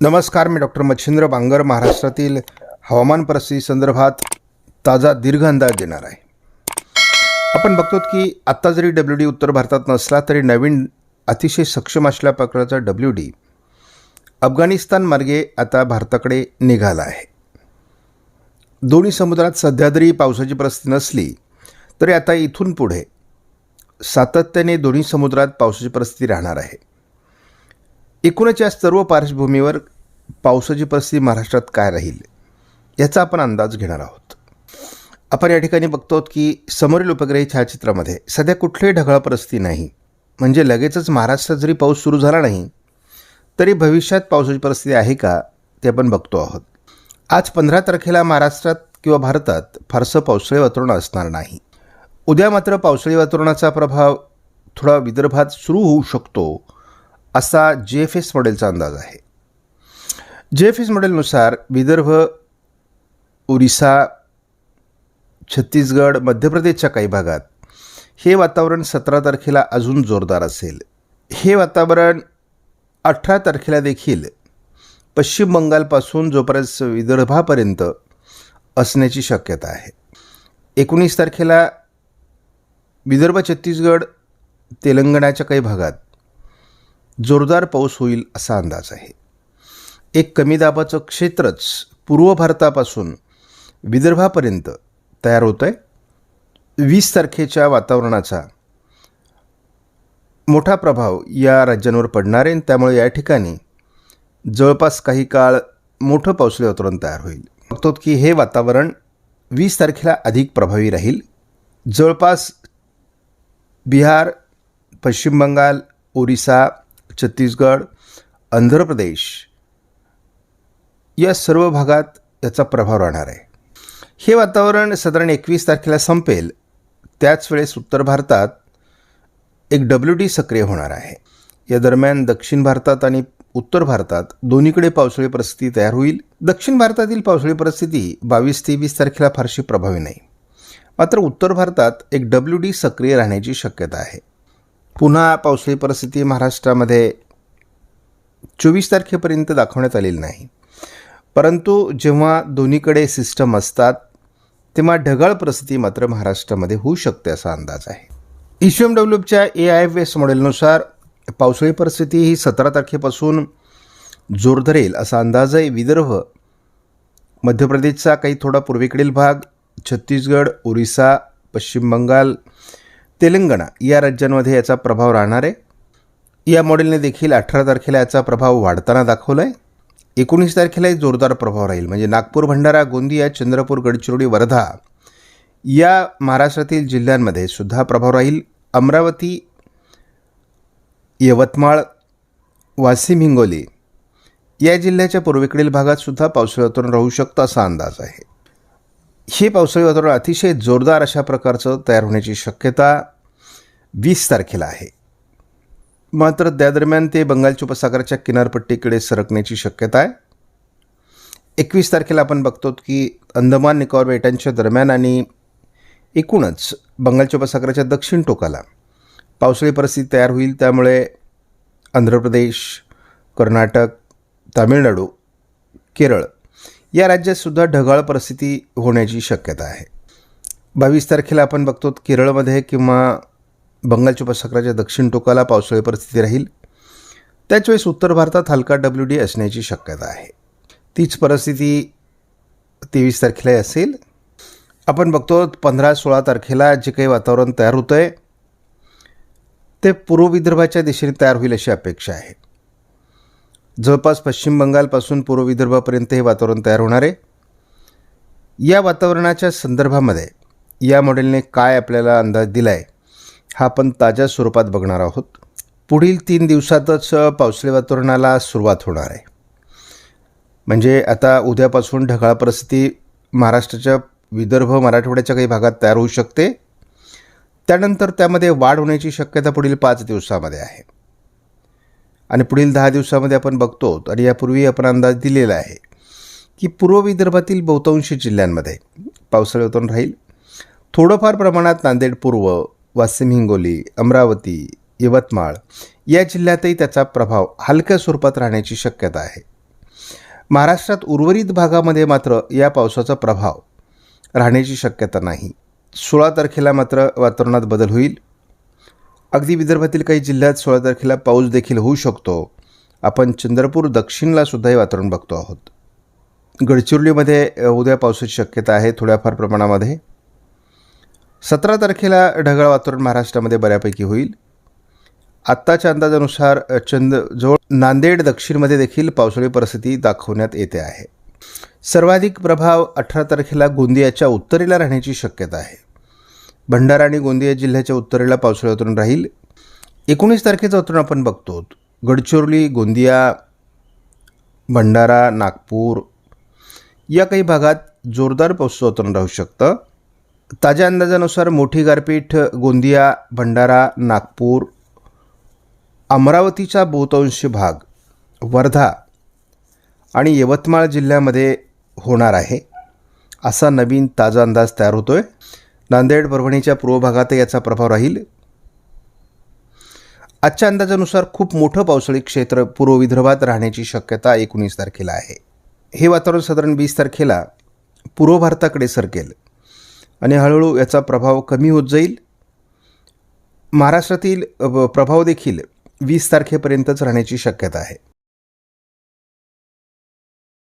नमस्कार मी डॉक्टर मच्छिंद्र बांगर महाराष्ट्रातील हवामान परिस्थिती संदर्भात ताजा दीर्घ अंदाज देणार आहे. आपण बघतो की आत्ता जरी डब्ल्यू डी उत्तर भारतात नसला तरी नवीन अतिशय सक्षम असल्या प्रकारचा डब्ल्यू डी अफगाणिस्तान मार्गे आता भारताकडे निघाला आहे. दोन्ही समुद्रात सध्या जरी पावसाची परिस्थिती नसली तरी आता इथून पुढे सातत्याने दोन्ही समुद्रात पावसाची परिस्थिती राहणार आहे. एकूणच या सर्व पार्श्वभूमीवर पावसाची परिस्थिती महाराष्ट्रात काय राहील याचा आपण अंदाज घेणार आहोत. आपण या ठिकाणी बघतो की समोरील उपग्रही छायाचित्रामध्ये सध्या कुठलीही ढगाळ परिस्थिती नाही. म्हणजे लगेचच महाराष्ट्रात जरी पाऊस सुरू झाला नाही तरी भविष्यात पावसाची परिस्थिती आहे का ते आपण बघतो आहोत. आज पंधरा तारखेला महाराष्ट्रात किंवा भारतात फारसं पावसाळी वातावरण असणार नाही. उद्या मात्र पावसाळी वातावरणाचा प्रभाव थोडा विदर्भात सुरू होऊ शकतो असा जे एफ एस मॉडेलचा अंदाज आहे. जे एफ एस मॉडेलनुसार विदर्भ ओरिसा छत्तीसगड मध्य प्रदेशच्या काही भागात हे वातावरण सतरा तारखेला अजून जोरदार असेल. हे वातावरण अठरा तारखेला देखील पश्चिम बंगालपासून जोपर्यंत विदर्भापर्यंत असण्याची शक्यता आहे. एकोणीस तारखेला विदर्भ छत्तीसगड तेलंगणाच्या काही भागात जोरदार पाऊस होईल असा अंदाज आहे. एक कमी दाबाचं क्षेत्रच पूर्व भारतापासून विदर्भापर्यंत तयार होतं आहे वीस तारखेच्या वातावरणाचा मोठा प्रभाव या राज्यांवर पडणार आहे. आणि त्यामुळे या ठिकाणी जवळपास काही काळ मोठं पावसाळी वातावरण तयार होईल. बघतो की हे वातावरण वीस तारखेला अधिक प्रभावी राहील. जवळपास बिहार पश्चिम बंगाल ओरिसा छत्तीसगड आंध्र प्रदेश या सर्व भागात याचा प्रभाव राहणार आहे. हे वातावरण साधारण एकवीस तारखेला संपेल. त्याच वेळेस उत्तर भारतात एक डब्ल्यू डी सक्रिय होणार आहे. या दरम्यान दक्षिण भारतात आणि उत्तर भारतात दोन्हीकडे पावसाळी परिस्थिती तयार होईल. दक्षिण भारतातील पावसाळी परिस्थिती बावीस तेवीस तारखेला फारशी प्रभावी नाही. मात्र उत्तर भारतात एक डब्ल्यू डी सक्रिय राहण्याची शक्यता आहे. पुन्हा पावसाळी परिस्थिती महाराष्ट्रामध्ये चोवीस तारखेपर्यंत दाखवण्यात आलेली नाही. परंतु जेव्हा दोन्हीकडे सिस्टम असतात तेव्हा ढगाळ परिस्थिती मात्र महाराष्ट्रामध्ये होऊ शकते असा अंदाज आहे. एस एम डब्ल्यूच्या ए आय एफ एस मॉडेलनुसार पावसाळी परिस्थिती ही सतरा तारखेपासून जोर धरेल असा अंदाज आहे विदर्भ मध्य प्रदेशचा काही थोडा पूर्वेकडील भाग छत्तीसगड ओरिसा पश्चिम बंगाल तेलंगणा या राज्यांमध्ये याचा प्रभाव राहणार आहे. या मॉडेलने देखील अठरा तारखेला याचा प्रभाव वाढताना दाखवला आहे एकोणीस तारखेलाही जोरदार प्रभाव राहील. म्हणजे नागपूर भंडारा गोंदिया चंद्रपूर गडचिरोली वर्धा या महाराष्ट्रातील जिल्ह्यांमध्ये सुद्धा प्रभाव राहील. अमरावती यवतमाळ वाशिम हिंगोली या जिल्ह्याच्या पूर्वेकडील भागात सुद्धा पावसाळी वातावरण राहू शकतं असा अंदाज आहे. हे पावसाळी वातावरण अतिशय जोरदार अशा प्रकारचं तयार होण्याची शक्यता वीस तारखेला आहे. मात्र त्या दरम्यान ते बंगालच्या उपसागराच्या किनारपट्टीकडे सरकण्याची शक्यता आहे. एकवीस तारखेला आपण बघतो की अंदमान निकोबार बेटांच्या दरम्यान आणि एकूणच बंगालच्या उपसागराच्या दक्षिण टोकाला पावसाळी परिस्थिती तयार होईल. त्यामुळे आंध्र प्रदेश कर्नाटक तामिळनाडू केरळ या राज्यातसुद्धा ढगाळ परिस्थिती होण्याची शक्यता आहे. बावीस तारखेला आपण बघतो केरळमध्ये किंवा बंगालच्या उपसागराच्या दक्षिण टोकाला पावसाळी परिस्थिती राहील. त्याचवेळेस उत्तर भारतात हलका डब्ल्यू डी असण्याची शक्यता आहे. तीच परिस्थिती तेवीस तारखेलाही असेल. आपण बघतो पंधरा सोळा तारखेला जे काही वातावरण तयार होतं आहे ते पूर्व विदर्भाच्या दिशेने तयार होईल अशी अपेक्षा आहे. जवळपास पश्चिम बंगालपासून पूर्व विदर्भापर्यंत हे वातावरण तयार होणार आहे. या वातावरणाच्या संदर्भामध्ये या मॉडेलने काय आपल्याला अंदाज दिला आहे हा आपण ताज्या स्वरूपात बघणार आहोत. पुढील तीन दिवसातच पावसाळी वातावरणाला सुरुवात होणार आहे. म्हणजे आता उद्यापासून ढगाळ परिस्थिती महाराष्ट्राच्या विदर्भ मराठवाड्याच्या काही भागात तयार होऊ शकते. त्यानंतर त्यामध्ये वाढ होण्याची शक्यता पुढील पाच दिवसामध्ये आहे. आणि पुढील दहा दिवसामध्ये आपण बघतो आणि यापूर्वी आपण अंदाज दिलेला आहे की पूर्व विदर्भातील बहुतांशी जिल्ह्यांमध्ये पावसाळी वातावरण राहील. थोडंफार प्रमाणात नांदेड पूर्व वाशिम हिंगोली अमरावती यवतमाळ या जिल्ह्यातही त्याचा प्रभाव हलक्या स्वरूपात राहण्याची शक्यता आहे. महाराष्ट्रात उर्वरित भागामध्ये मात्र या पावसाचा प्रभाव राहण्याची शक्यता नाही. सोळा तारखेला मात्र वातावरणात बदल होईल. अगदी विदर्भातील काही जिल्ह्यात सोळा तारखेला पाऊस देखील होऊ शकतो. आपण चंद्रपूर दक्षिणला सुद्धा हे वातावरण बघतो आहोत. गडचिरोलीमध्ये उद्या पावसाची शक्यता आहे थोड्याफार प्रमाणामध्ये. सतरा तारखेला ढगाळ वातावरण महाराष्ट्रामध्ये बऱ्यापैकी होईल. आत्ताच्या अंदाजानुसार अ, चंद जवळ नांदेड दक्षिणमध्ये देखील पावसाळी परिस्थिती दाखवण्यात येते आहे. सर्वाधिक प्रभाव अठरा तारखेला गोंदियाच्या उत्तरेला राहण्याची शक्यता आहे. भंडारा आणि गोंदिया जिल्ह्याच्या उत्तरेला पावसाळी वातावरण राहील. एकोणीस तारखेचं वातावरण आपण बघतो. गडचिरोली गोंदिया भंडारा नागपूर या काही भागात जोरदार पावसाचं वातावरण राहू शकतं. ताज्या अंदाजानुसार मोठी गारपीट गोंदिया भंडारा नागपूर अमरावतीचा बहुतांश भाग वर्धा आणि यवतमाळ जिल्ह्यामध्ये होणार आहे असा नवीन ताजा अंदाज तयार होतोय. नांदेड परभणीच्या पूर्व भागातही याचा प्रभाव राहील. आजच्या अंदाजानुसार खूप मोठं पावसाळी क्षेत्र पूर्व विदर्भात राहण्याची शक्यता एकोणीस तारखेला आहे. हे वातावरण साधारण वीस तारखेला पूर्व भारताकडे सरकेल. आणि हळूहळू याचा प्रभाव कमी होत जाईल. महाराष्ट्रातील प्रभाव देखील वीस तारखेपर्यंतच राहण्याची शक्यता आहे.